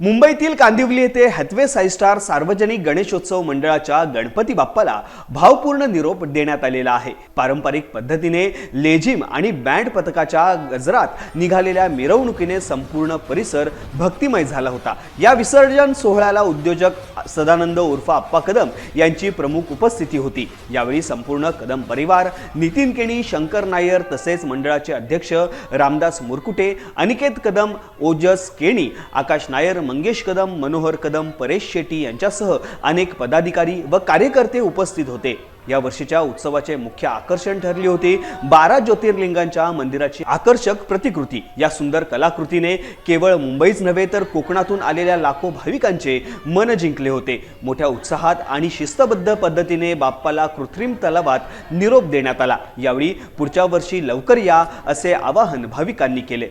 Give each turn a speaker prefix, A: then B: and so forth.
A: मुंबईतील कांदिवली येथे हॅथवे साईस्टार सार्वजनिक गणेशोत्सव मंडळाच्या गणपती बाप्पाला भावपूर्ण निरोप देण्यात आलेला आहे. पारंपरिक पद्धतीने लेझिम आणि बँड पथकाच्या गजरात निघालेल्या मिरवणुकीने संपूर्ण परिसर भक्तिमय झाला होता. या विसर्जन सोहळ्याला उद्योजक सदानंद उर्फ आप्पा कदम यांची प्रमुख उपस्थिती होती. यावेळी संपूर्ण कदम परिवार नितीन केणी शंकर नायर तसेच मंडळाचे अध्यक्ष रामदास मुरकुटे अनिकेत कदम ओजस केणी आकाश नायर मंगेश कदम मनोहर कदम परेश शेट्टी यांच्यासह अनेक पदाधिकारी व कार्यकर्ते उपस्थित होते. या वर्षीच्या उत्सवाचे मुख्य आकर्षण ठरली होती बारा ज्योतिर्लिंगांच्या मंदिराची आकर्षक प्रतिकृती. या सुंदर कलाकृतीने केवळ मुंबईच नव्हे तर कोकणातून आलेल्या लाखो भाविकांचे मन जिंकले होते. मोठ्या उत्साहात आणि शिस्तबद्ध पद्धतीने बाप्पाला कृत्रिम तलावात निरोप देण्यात आला. यावेळी पुढच्या वर्षी लवकर या असे आवाहन भाविकांनी केले.